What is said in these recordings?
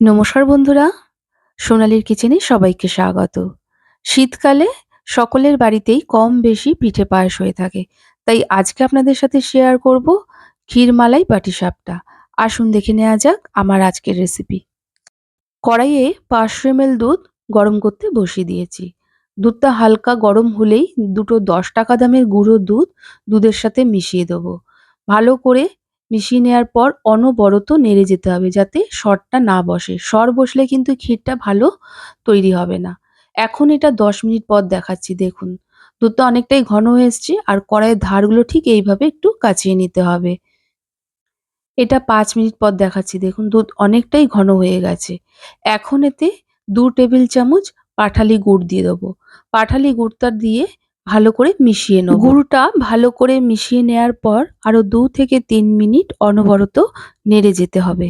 নমস্কার বন্ধুরা, সোনালির কিচেনে সবাইকে স্বাগত। শীতকালে সকলের বাড়িতেই কম বেশি পিঠে পায়েস হয়ে থাকে। তাই আজকে আপনাদের সাথে শেয়ার করব ক্ষীরমালাই পাটিসাপটা আসুন দেখে নেওয়া যাক আমার আজকের রেসিপি কড়াইয়ে পাঁচশো এমএল দুধ গরম করতে বসিয়ে দিয়েছি। দুধটা হালকা গরম হলেই দুটো দশ টাকা দামের গুঁড়ো দুধ দুধের সাথে মিশিয়ে দেবো। ভালো করে মিশিয়ে নেওয়ার পর অনবরত নেড়ে যেতে হবে যাতে সরটা না বসে। সর বসলে কিন্তু ক্ষীরটা ভালো তৈরি হবে না। এখন এটা দশ মিনিট পর দেখাচ্ছি, দেখুন। দুধটা অনেকটাই ঘন হয়ে এসছে আর কড়াইয়ের ধারগুলো ঠিক এইভাবে একটু কাচিয়ে নিতে হবে। এটা পাঁচ মিনিট পর দেখাচ্ছি, দেখুন দুধ অনেকটাই ঘন হয়ে গেছে। এখন এতে দু টেবিল চামচ পাঠালি গুড় দিয়ে দেবো। পাঠালি গুড়টা দিয়ে ভালো করে মিশিয়ে নেব। গুড়টা ভালো করে মিশিয়ে নেয়ার পর আরও দু থেকে তিন মিনিট অনবরত নেড়ে যেতে হবে।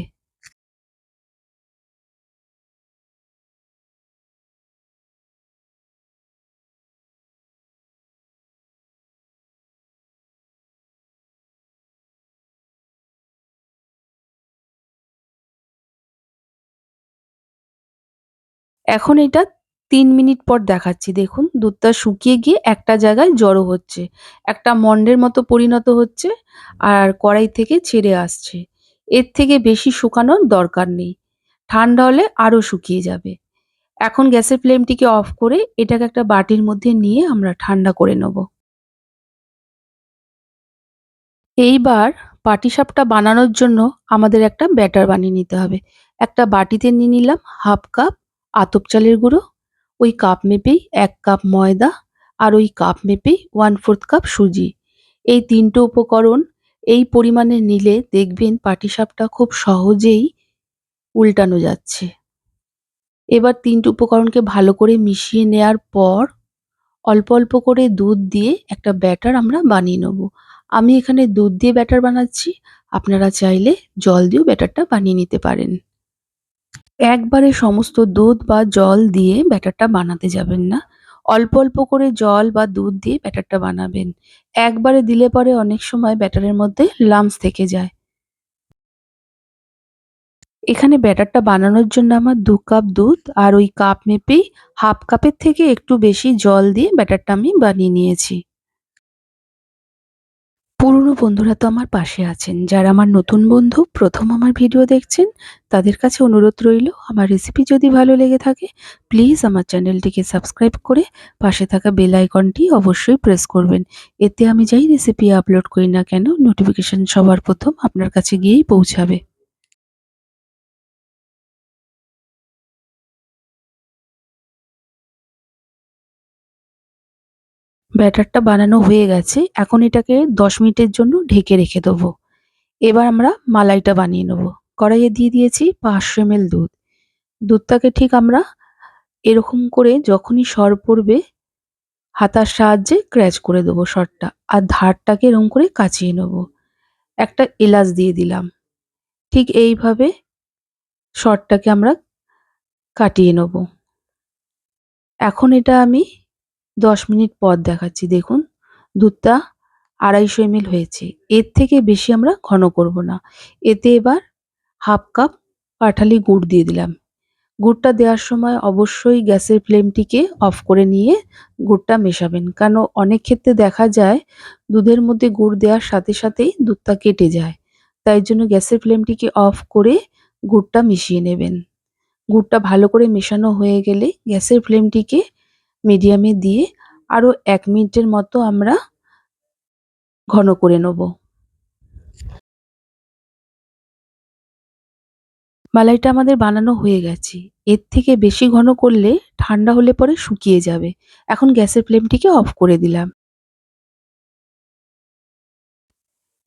এখন এটা তিন মিনিট পর দেখাচ্ছি, দেখুন। দুধটা শুকিয়ে গিয়ে একটা জায়গায় জড়ো হচ্ছে। একটা মন্ডের মতো পরিণত হচ্ছে আর কড়াই থেকে ছেড়ে আসছে। এর থেকে বেশি শুকানোর দরকার নেই। ঠান্ডা হলে আরও শুকিয়ে যাবে। এখন গ্যাসের ফ্লেমটিকে অফ করে এটাকে একটা বাটির মধ্যে নিয়ে আমরা ঠান্ডা করে নেব। এইবার পাটিসাপটা বানানোর জন্য আমাদের একটা ব্যাটার বানিয়ে নিতে হবে। একটা বাটিতে নিয়ে নিলাম হাফ কাপ আতপ চালের গুঁড়ো ওই কাপ মেপেই এক কাপ ময়দা আর ওই কাপ মেপেই ওয়ান ফোর্থ কাপ সুজি। এই তিনটে উপকরণ এই পরিমাণে নিলে দেখবেন পাটিসাপটা খুব সহজেই উল্টানো যাচ্ছে। এবার তিনটে উপকরণকে ভালো করে মিশিয়ে নেয়ার পর অল্প অল্প করে দুধ দিয়ে একটা ব্যাটার আমরা বানিয়ে নেব। আমি এখানে দুধ দিয়ে ব্যাটার বানাচ্ছি। আপনারা চাইলে জল দিয়েও ব্যাটারটা বানিয়ে নিতে পারেন। একবারে সমস্ত দুধ বা জল দিয়ে ব্যাটারটা বানাতে যাবেন না। অল্প অল্প করে জল বা দুধ দিয়ে ব্যাটারটা বানাবেন। একবারে দিলে পরে অনেক সময় ব্যাটারের মধ্যে লামস থেকে যায়। এখানে ব্যাটারটা বানানোর জন্য আমার দু কাপ দুধ আর ওই কাপ মেপেই হাফ কাপের থেকে একটু বেশি জল দিয়ে ব্যাটারটা আমি বানিয়ে নিয়েছি। পুরনো বন্ধুরা তো আমার পাশে আছেন। যারা আমার নতুন বন্ধু, প্রথম আমার ভিডিও দেখছেন, তাদের কাছে অনুরোধ রইল, আমার রেসিপি যদি ভালো লেগে থাকে প্লিজ আমার চ্যানেলটিকে সাবস্ক্রাইব করে পাশে থাকা বেল আইকনটি অবশ্যই প্রেস করবেন। এতে আমি যাই রেসিপি আপলোড করি না কেন নোটিফিকেশন সবার প্রথম আপনার কাছে গিয়েই পৌঁছাবে। ব্যাটারটা বানানো হয়ে গেছে, এখন এটাকে দশ মিনিটের জন্য ঢেকে রেখে দেবো। এবার আমরা মালাইটা বানিয়ে নেব। কড়াইয়ে দিয়ে দিয়েছি পাঁচশো এমএল দুধ। দুধটাকে ঠিক আমরা এরকম করে যখনই সর পড়বে, হাতার সাহায্যে ক্র্যাচ করে দেবো সরটা আর ধারটাকে এরকম করে কাচিয়ে নেব। একটা এলাচ দিয়ে দিলাম। ঠিক এইভাবে সরটাকে আমরা কাটিয়ে নেব। এখন এটা আমি দশ মিনিট পর দেখাচ্ছি, দেখুন। দুধটা আড়াইশো এমএল হয়েছে। এর থেকে বেশি আমরা ঘন করব না। এতে এবার হাফ কাপ পাঠালি গুড় দিয়ে দিলাম। গুড়টা দেওয়ার সময় অবশ্যই গ্যাসের ফ্লেমটিকে অফ করে নিয়ে গুড়টা মেশাবেন। কেন, অনেক ক্ষেত্রে দেখা যায় দুধের মধ্যে গুড় দেওয়ার সাথে সাথেই দুধটা কেটে যায়। তাই জন্য গ্যাসের ফ্লেমটিকে অফ করে গুড়টা মিশিয়ে নেবেন। গুড়টা ভালো করে মেশানো হয়ে গেলে গ্যাসের ফ্লেমটিকে মিডিয়ামে দিয়ে আরও এক মিনিটের মতো আমরা ঘন করে নেব। মালাইটা আমাদের বানানো হয়ে গেছে। এর থেকে বেশি ঘন করলে ঠান্ডা হলে পরে শুকিয়ে যাবে। এখন গ্যাসের ফ্লেমটিকে অফ করে দিলাম।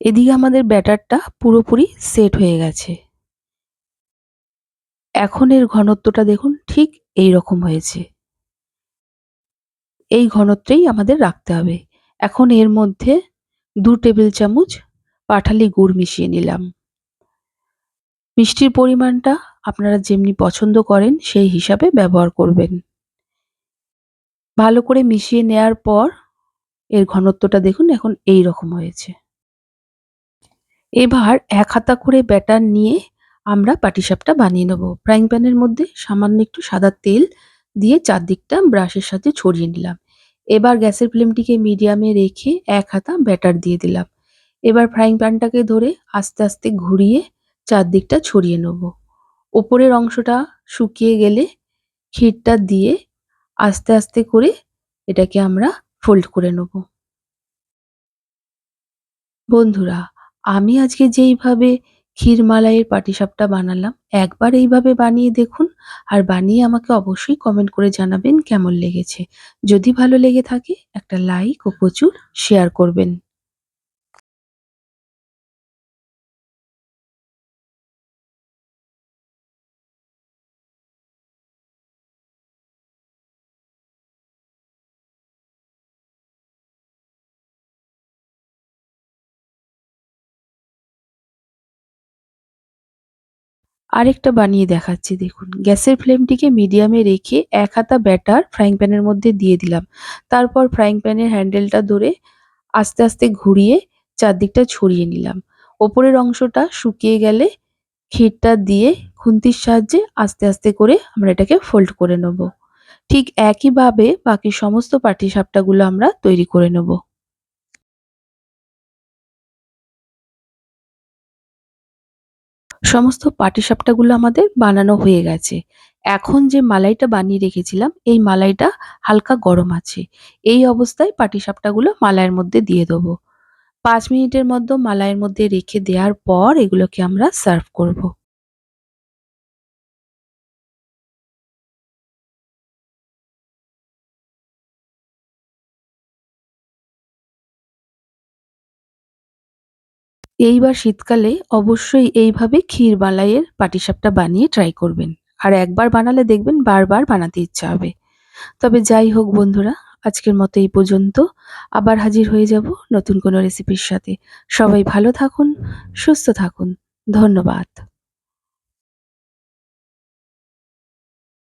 এদিকে আমাদের ব্যাটারটা পুরোপুরি সেট হয়ে গেছে। এখন এর ঘনত্বটা দেখুন, ঠিক এই রকম হয়েছে। এই ঘনত্বেই আমাদের রাখতে হবে। এখন এর মধ্যে দু টেবিল চামচ পাঠালি গুড় মিশিয়ে নিলাম। মিষ্টির পরিমাণটা আপনারা যেমনি পছন্দ করেন, সেই হিসাবে ব্যবহার করবেন। ভালো করে মিশিয়ে নেয়ার পর এর ঘনত্বটা দেখুন, এখন এই রকম হয়েছে। এবার এক হাতা করে ব্যাটার নিয়ে আমরা পাটিসাপটা বানিয়ে নেব। ফ্রাইং প্যানের মধ্যে সামান্য একটু সাদা তেল দিয়ে চারদিকটা ব্রাশের সাথে ছড়িয়ে নিলাম। এবার গ্যাসের ফ্লেমটিকে মিডিয়ামে রেখে এক হাতা ব্যাটার দিয়ে দিলাম। এবার ফ্রাইং প্যানটাকে ধরে আস্তে আস্তে ঘুরিয়ে চারদিকটা ছড়িয়ে নেব। ওপরের অংশটা শুকিয়ে গেলে ক্ষীরটা দিয়ে আস্তে আস্তে করে এটাকে আমরা ফোল্ড করে নেব। বন্ধুরা, আমি আজকে যেইভাবে ক্ষীরমালাইয়ের পাটিসাপটা বানালাম। একবার এইভাবে বানিয়ে দেখুন আর বানিয়ে আমাকে অবশ্যই কমেন্ট করে জানাবেন কেমন লেগেছে। যদি ভালো লেগে থাকে একটা লাইক ও প্রচুর শেয়ার করবেন। আরেকটা বানিয়ে দেখাচ্ছি, দেখুন। গ্যাসের ফ্লেমটিকে মিডিয়ামে রেখে এক হাতা ব্যাটার ফ্রাইং প্যানের মধ্যে দিয়ে দিলাম। তারপর ফ্রাইং প্যানের হ্যান্ডেলটা ধরে আস্তে আস্তে ঘুরিয়ে চারদিকটা ছড়িয়ে নিলাম। ওপরের অংশটা শুকিয়ে গেলে ক্ষীরটা দিয়ে খুন্তির সাহায্যে আস্তে আস্তে করে আমরা এটাকে ফোল্ড করে নেব। ঠিক একইভাবে বাকি সমস্ত পাটিসাপটাগুলো আমরা তৈরি করে নেব। সমস্ত পাটিসাপটাগুলো আমাদের বানানো হয়ে গেছে। এখন যে মালাইটা বানিয়ে রেখেছিলাম, এই মালাইটা হালকা গরম আছে। এই অবস্থায় পাটিসাপটাগুলো মালাইয়ের মধ্যে দিয়ে দেবো। পাঁচ মিনিটের মধ্যে মালাইয়ের মধ্যে রেখে দেওয়ার পর এগুলোকে আমরা সার্ভ করব। এইবার শীতকালে অবশ্যই এইভাবে ক্ষীর মালাইয়ের পাটিসাপটা বানিয়ে ট্রাই করবেন। আর একবার বানালে দেখবেন বারবার বানাতে ইচ্ছা হবে। তবে যাই হোক বন্ধুরা, আজকের মতো এই পর্যন্ত। আবার হাজির হয়ে যাব নতুন কোনো রেসিপির সাথে। সবাই ভালো থাকুন, সুস্থ থাকুন। ধন্যবাদ।